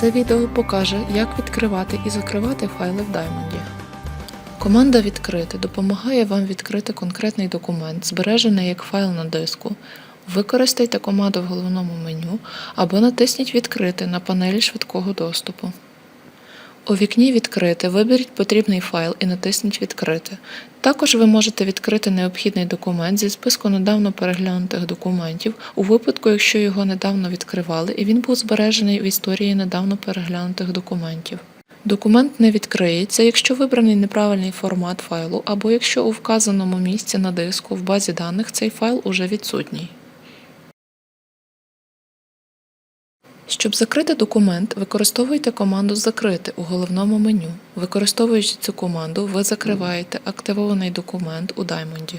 Це відео покаже, як відкривати і закривати файли в Diamond. Команда Відкрити допомагає вам відкрити конкретний документ, збережений як файл на диску. Використайте команду в головному меню або натисніть Відкрити на панелі швидкого доступу. У вікні Відкрити виберіть потрібний файл і натисніть Відкрити. Також ви можете відкрити необхідний документ зі списку недавно переглянутих документів у випадку, якщо його недавно відкривали і він був збережений в історії недавно переглянутих документів. Документ не відкриється, якщо вибраний неправильний формат файлу або якщо у вказаному місці на диску в базі даних цей файл уже відсутній. Щоб закрити документ, використовуйте команду Закрити у головному меню. Використовуючи цю команду, ви закриваєте активований документ у Diamond.